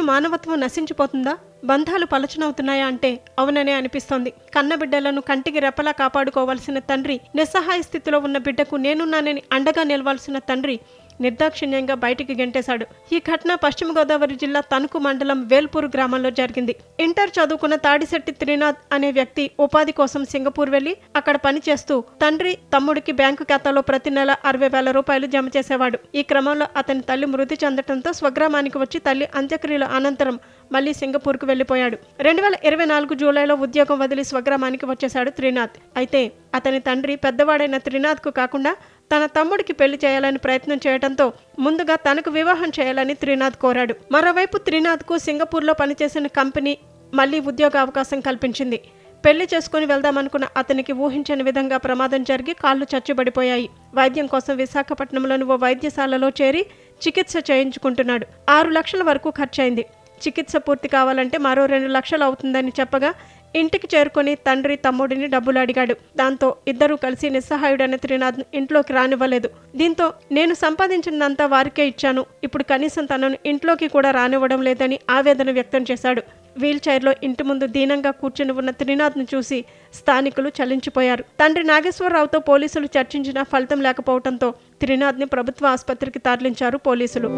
మానవత్వం నశించిపోతుందా? బంధాలు పలచనవుతున్నాయా అంటే అవుననే అనిపిస్తోంది. కన్న బిడ్డలను కంటికి రెప్పలా కాపాడుకోవాల్సిన తండ్రి నిస్సహాయ స్థితిలో ఉన్న బిడ్డకు నేనున్నానని అండగా నిలవాల్సిన తండ్రి నిర్దాక్షిణ్యంగా బయటికి గెంటేశాడు. ఈ ఘటన పశ్చిమ గోదావరి జిల్లా తణుకు మండలం వేల్పూర్ గ్రామంలో జరిగింది. ఇంటర్ చదువుకున్న తాడిశెట్టి త్రినాథ్ అనే వ్యక్తి ఉపాధి కోసం సింగపూర్ వెళ్ళి అక్కడ పనిచేస్తూ తండ్రి తమ్ముడికి బ్యాంకు ఖాతాలో ప్రతి నెల అరవై వేల రూపాయలు జమ చేసేవాడు. ఈ క్రమంలో అతని తల్లి మృతి చెందడంతో స్వగ్రామానికి వచ్చి తల్లి అంత్యక్రియల అనంతరం మళ్ళీ సింగపూర్కు వెళ్ళిపోయాడు రెండు వేల ఇరవై నాలుగు జూలైలో ఉద్యోగం వదిలి స్వగ్రామానికి వచ్చేశాడు త్రినాథ్. అయితే అతని తండ్రి పెద్దవాడైన త్రినాథ్కు కాకుండా తన తమ్ముడికి పెళ్ళి చేయాలని ప్రయత్నం చేయడంతో ముందుగా తనకు వివాహం చేయాలని త్రినాథ్ కోరాడు. మరోవైపు త్రినాథ్కు సింగపూర్లో పనిచేసిన కంపెనీ మళ్ళీ ఉద్యోగ అవకాశం కల్పించింది. పెళ్ళి చేసుకుని వెళ్దామనుకున్న అతనికి ఊహించని విధంగా ప్రమాదం జరిగి కాళ్ళు చచ్చుబడిపోయాయి. వైద్యం కోసం విశాఖపట్నంలోని ఓ వైద్యశాలలో చేరి చికిత్స చేయించుకుంటున్నాడు. ఆరు లక్షల వరకు ఖర్చయింది. చికిత్స పూర్తి కావాలంటే మరో రెండు లక్షలు అవుతుందని చెప్పగా ఇంటికి చేరుకొని తండ్రి తమ్ముడిని డబ్బులు అడిగాడు. దాంతో ఇద్దరూ కలిసి నిస్సహాయుడైన త్రినాథ్ ఇంట్లోకి రానివ్వలేదు. దీంతో నేను సంపాదించినంతా వారికే ఇచ్చాను. ఇప్పుడు కనీసం తనను ఇంట్లోకి కూడా రానివ్వడం లేదని ఆవేదన వ్యక్తం చేశాడు. వీల్చైర్లో ఇంటి ముందు దీనంగా కూర్చుని ఉన్న త్రినాథ్ను చూసి స్థానికులు చలించిపోయారు. తండ్రి నాగేశ్వరరావుతో పోలీసులు చర్చించినా ఫలితం లేకపోవడంతో త్రినాథ్ని ప్రభుత్వ ఆసుపత్రికి తరలించారు పోలీసులు.